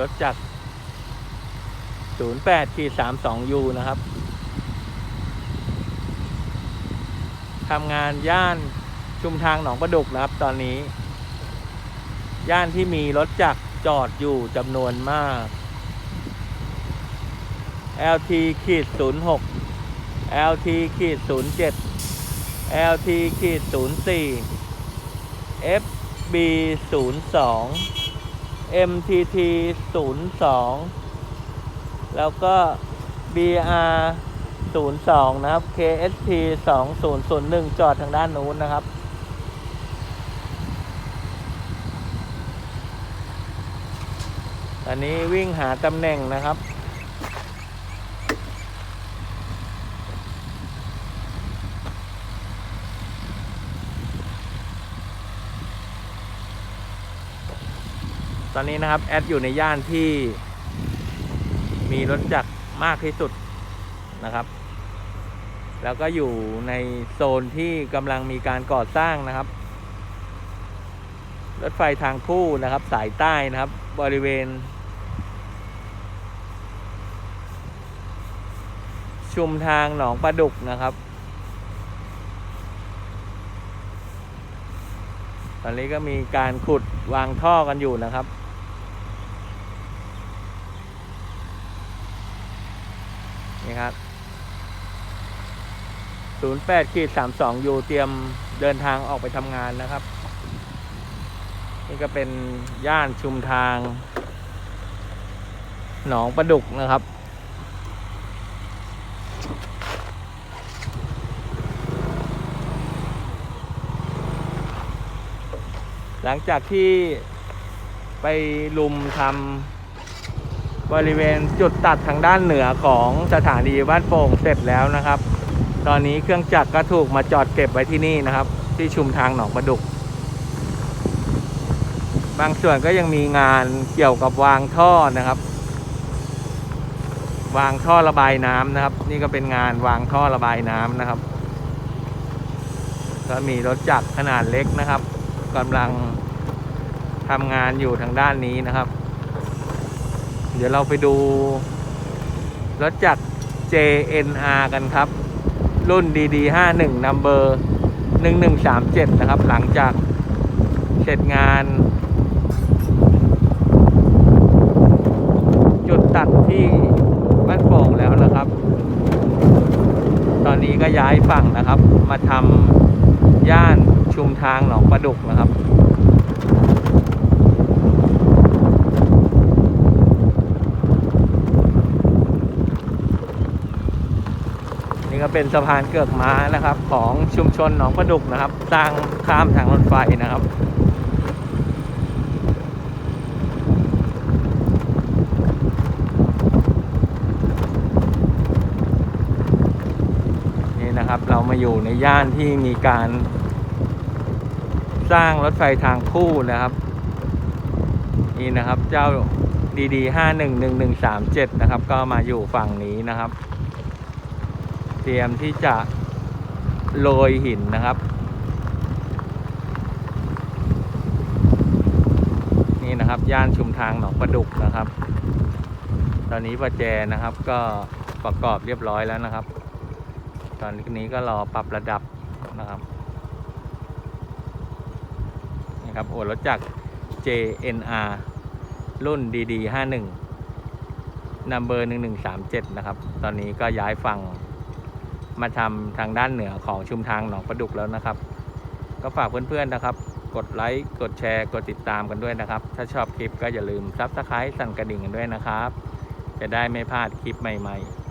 รถจักร08ขีด32 U นะครับทำงานย่านชุมทางหนองประดุกนะครับ ตอนนี้ ย่านที่มีรถจักรจอดอยู่จำนวนมาก LT ขีด06 LT ขีด07 LT ขีด04 FB 02 MTT 02 แล้วก็ BR 02 นะครับ KST 2001 จอดทางด้านนู้นนะครับอันนี้วิ่งหาตำแหน่งนะครับ ตอนนี้นะครับแอดอยู่ในย่านที่มีรถจักรมากที่สุดนะครับ แล้วก็อยู่ในโซนที่กำลังมีการก่อสร้างนะครับ รถไฟทางคู่นะครับ สายใต้นะครับ บริเวณ ชุมทางหนองปลาดุกนะครับ ตอนนี้ก็มีการขุดวางท่อกันอยู่นะครับ นี่ครับ08ขีด32ยูเตรียมเดินทางออกไปทำงานนะครับ นี่ก็เป็นย่านชุมทาง หนองประดุกนะครับหลังจากที่ไปลุมทำ บริเวณจุดตัดทางด้านเหนือของสถานีบ้านโป่งเสร็จแล้วนะครับ ตอนนี้เครื่องจักรก็ถูกมาจอดเก็บไว้ที่นี่นะครับ ที่ชุมทางหนองประดุก บางส่วนก็ยังมีงานเกี่ยวกับวางท่อนะครับ วางท่อระบายน้ำนะครับ นี่ก็เป็นงานวางท่อระบายน้ำนะครับ ก็มีรถจักรขนาดเล็กนะครับกำลังทำงานอยู่ทางด้านนี้นะครับ เดี๋ยวเราไปดูรถจักร JNR กันครับ รุ่น DD51 number 1137 นะครับ หลังจากเสร็จงาน จุดตัดที่บ้านโป่งแล้วนะครับ ตอนนี้ก็ย้ายฝั่งนะครับ มาทำย่านชุมทางหนองประดุกนะครับ ก็เป็นสะพานเกือกม้านะครับ ของชุมชนหนองประดุกนะครับ สร้างข้ามทางรถไฟนะครับนี่นะครับเรามาอยู่ในย่านที่มีการสร้างรถไฟทางคู่นะครับ นี่นะครับเจ้าดีๆห้าหนึ่งหนึ่งหนึ่งสามเจ็ดนะครับ ก็มาอยู่ฝั่งนี้นะครับ เตรียมที่จะโรยหินนะครับ นี่นะครับย่านชุมทางหนองประดุกนะครับ ตอนนี้ประแจนะครับก็ประกอบเรียบร้อยแล้วนะครับ ตอนนี้ก็รอปรับระดับนะครับนี่ครับโอ้รถจักร JNR รุ่น DD51 number 1137 นะครับ ตอนนี้ก็ย้ายฝั่ง มาทำทางด้านเหนือของชุมทางหนองประดุกแล้วนะครับ ก็ฝากเพื่อนๆนะครับ กดไลค์กดแชร์กดติดตามกันด้วยนะครับ ถ้าชอบคลิปก็อย่าลืมซับสไครต์สั่นกระดิ่งกันด้วยนะครับ จะได้ไม่พลาดคลิปใหม่ ๆ